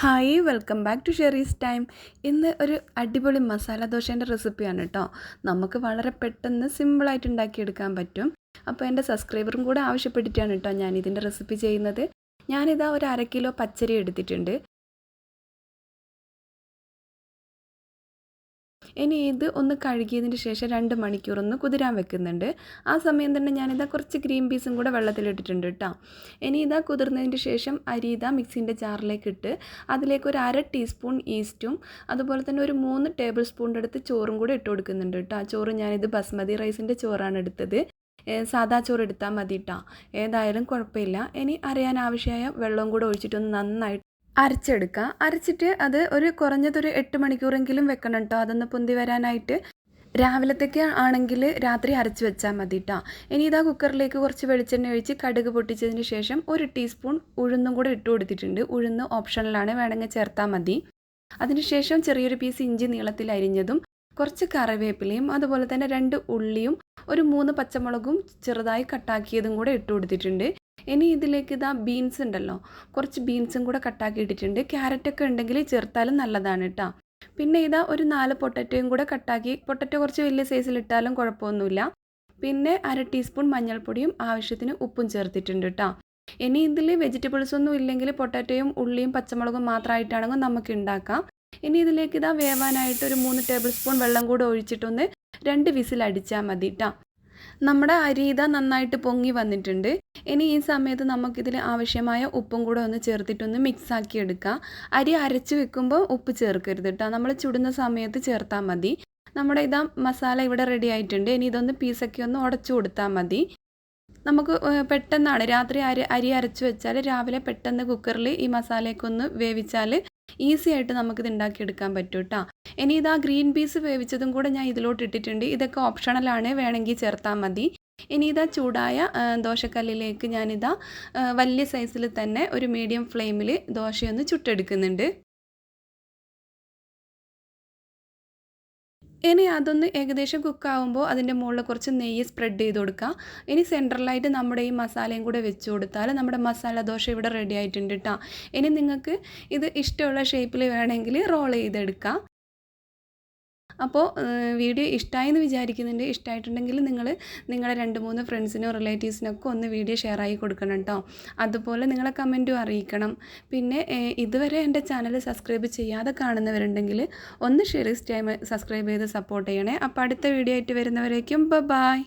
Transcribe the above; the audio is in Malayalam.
Hi welcome back to Sheri's time. ഇന്ന് ഒരു അടിപൊളി മസാല ദോശേന്റെ റെസിപ്പിയാണ് കേട്ടോ നമുക്ക് വളരെ പെട്ടെന്ന് സിമ്പിളായിട്ട് ഉണ്ടാക്കിയെടുക്കാൻ പറ്റും. അപ്പോൾ എന്റെ സബ്സ്ക്രൈബറും കൂടെ ആവശ്യപ്പെട്ടിട്ടാണ് കേട്ടോ ഞാൻ ഇതിന്റെ റെസിപ്പി ചെയ്യുന്നത്. ഞാനിതാ ഒരു അര കിലോ പച്ചരി എടുത്തിട്ടുണ്ട്. ഇനി ഇത് ഒന്ന് കഴുകിയതിന് ശേഷം രണ്ട് മണിക്കൂർ ഒന്ന് കുതിരാൻ വെക്കുന്നുണ്ട്. ആ സമയം തന്നെ ഞാനിതാ കുറച്ച് ഗ്രീൻ പീസും കൂടെ വെള്ളത്തിലിട്ടിട്ടുണ്ട് കേട്ടോ. ഇനി ഇതാ കുതിർന്നതിന് ശേഷം അരി ഇതാ മിക്സിന്റെ ജാറിലേക്ക് ഇട്ട് അതിലേക്ക് ഒരു അര ടീസ്പൂൺ ഈസ്റ്റും അതുപോലെ തന്നെ ഒരു മൂന്ന് ടേബിൾ സ്പൂണിന്റെ അടുത്ത് ചോറും കൂടെ ഇട്ട് കൊടുക്കുന്നുണ്ട് കേട്ടോ. ചോറ് ഞാനിത് ബസ്മതി റൈസിന്റെ ചോറാണ് എടുത്തത്. സാദാ ചോറ് എടുത്താൽ മതി കേട്ടോ ഏതായാലും കുഴപ്പമില്ല. ഇനി അറിയാൻ ആവശ്യമായ വെള്ളവും കൂടെ ഒഴിച്ചിട്ടൊന്ന് നന്നായിട്ട് അരച്ചെടുക്കുക. അരച്ചിട്ട് അത് ഒരു കുറഞ്ഞതൊരു എട്ട് മണിക്കൂറെങ്കിലും വെക്കണം കേട്ടോ അതൊന്ന് പൊന്തി വരാനായിട്ട്. രാവിലത്തേക്ക് ആണെങ്കിൽ രാത്രി അരച്ച് വെച്ചാൽ മതി കേട്ടോ ഇനി ഇതാ കുക്കറിലേക്ക് കുറച്ച് വെളിച്ചെണ്ണ ഒഴിച്ച് കടുക് പൊട്ടിച്ചതിന് ശേഷം ഒരു ടീസ്പൂൺ ഉഴുന്നും കൂടെ ഇട്ട് കൊടുത്തിട്ടുണ്ട്. ഉഴുന്ന് ഓപ്ഷണലാണ്. വേണമെങ്കിൽ ചേർത്താൽ മതി. അതിനുശേഷം ചെറിയൊരു പീസ് ഇഞ്ചി നീളത്തിൽ അരിഞ്ഞതും കുറച്ച് കറിവേപ്പിലയും അതുപോലെ തന്നെ രണ്ട് ഉള്ളിയും ഒരു മൂന്ന് പച്ചമുളകും ചെറുതായി കട്ടാക്കിയതും കൂടെ ഇട്ട് കൊടുത്തിട്ടുണ്ട്. ഇനി ഇതിലേക്ക് ഇതാ ബീൻസ് ഉണ്ടല്ലോ. കുറച്ച് ബീൻസും കൂടെ കട്ടാക്കി ഇട്ടിട്ടുണ്ട്. ക്യാരറ്റൊക്കെ ഉണ്ടെങ്കിൽ ചേർത്താലും നല്ലതാണ് കേട്ടോ പിന്നെ ഇതാ ഒരു നാല് പൊട്ടറ്റോയും കൂടെ കട്ടാക്കി പൊട്ടറ്റോ കുറച്ച് വലിയ സൈസിൽ ഇട്ടാലും കുഴപ്പമൊന്നുമില്ല. പിന്നെ അര ടീസ്പൂൺ മഞ്ഞൾപ്പൊടിയും ആവശ്യത്തിന് ഉപ്പും ചേർത്തിട്ടുണ്ട് കേട്ടോ ഇനി ഇതിൽ വെജിറ്റബിൾസ് ഒന്നും ഇല്ലെങ്കിൽ പൊട്ടാറ്റോയും ഉള്ളിയും പച്ചമുളകും മാത്രമായിട്ടാണെങ്കിൽ നമുക്ക് ഉണ്ടാക്കാം. ഇനി ഇതിലേക്ക് ഇതാ വേവാനായിട്ട് ഒരു മൂന്ന് ടേബിൾ സ്പൂൺ വെള്ളം കൂടെ ഒഴിച്ചിട്ടൊന്ന് രണ്ട് വിസിൽ അടിച്ചാൽ മതി കേട്ടോ നമ്മുടെ അരി ഇതാ നന്നായിട്ട് പൊങ്ങി വന്നിട്ടുണ്ട്. ഇനി ഈ സമയത്ത് നമുക്കിതിൽ ആവശ്യമായ ഉപ്പും കൂടെ ഒന്ന് ചേർത്തിട്ടൊന്ന് മിക്സ് ആക്കി എടുക്കുക അരി അരച്ച് വെക്കുമ്പോൾ ഉപ്പ് ചേർക്കരുത് കേട്ടോ നമ്മൾ ചുടുന്ന സമയത്ത് ചേർത്താൽ മതി. നമ്മുടെ ഇതാ മസാല ഇവിടെ റെഡി ആയിട്ടുണ്ട്. ഇനി ഇതൊന്ന് പീസൊക്കെ ഒന്ന് ഉടച്ചു കൊടുത്താൽ മതി. നമുക്ക് പെട്ടെന്നാണ്. രാത്രി അരി അരി അരച്ച് വെച്ചാൽ രാവിലെ പെട്ടെന്ന് കുക്കറിൽ ഈ മസാലയൊക്കെ ഒന്ന് വേവിച്ചാൽ ഈസി ആയിട്ട് നമുക്കിത് ഉണ്ടാക്കിയെടുക്കാൻ പറ്റും കേട്ടോ ഇനി ഇത് ആ ഗ്രീൻ പീസ് വേവിച്ചതും കൂടെ ഞാൻ ഇതിലോട്ട് ഇട്ടിട്ടുണ്ട് ഇതൊക്കെ ഓപ്ഷണലാണ് വേണമെങ്കിൽ ചേർത്താൽ മതി. ഇനി ഇതാ ചൂടായ ദോശക്കല്ലിലേക്ക് ഞാനിതാ വലിയ സൈസിൽ തന്നെ ഒരു മീഡിയം ഫ്ലെയിമിൽ ദോശയൊന്ന് ചുട്ടെടുക്കുന്നുണ്ട്. ഇനി അതൊന്ന് ഏകദേശം കുക്കാവുമ്പോൾ അതിന്റെ മുകളിൽ കുറച്ച് നെയ്യ് സ്പ്രെഡ് ചെയ്ത് കൊടുക്കുക ഇനി സെൻട്രലായിട്ട് നമ്മുടെ ഈ മസാലയും കൂടെ വെച്ച് കൊടുത്താൽ നമ്മുടെ മസാല ദോശ ഇവിടെ റെഡി ആയിട്ടുണ്ട് കേട്ടോ ഇനി നിങ്ങൾക്ക് ഇത് ഇഷ്ടമുള്ള ഷേപ്പിൽ വേണമെങ്കിൽ റോൾ ചെയ്തെടുക്കാം. അപ്പോൾ വീഡിയോ ഇഷ്ടമായി എന്ന് വിചാരിക്കുന്നുണ്ട്. ഇഷ്ടമായിട്ടുണ്ടെങ്കിൽ നിങ്ങൾ നിങ്ങളുടെ രണ്ട് മൂന്ന് ഫ്രണ്ട്സിനോ റിലേറ്റീവ്സിനൊക്കെ ഒന്ന് വീഡിയോ ഷെയർ ആയി കൊടുക്കണം കേട്ടോ. അതുപോലെ നിങ്ങളെ കമന്റും അറിയിക്കണം. പിന്നെ ഇതുവരെ എന്റെ ചാനൽ സബ്സ്ക്രൈബ് ചെയ്യാതെ കാണുന്നവരുണ്ടെങ്കിൽ ഒന്ന് ഷെയർ സബ്സ്ക്രൈബ് ചെയ്ത് സപ്പോർട്ട് ചെയ്യണേ. അപ്പോൾ അടുത്ത വീഡിയോ ആയിട്ട് വരുന്നവരേക്കും ബ ബായ്.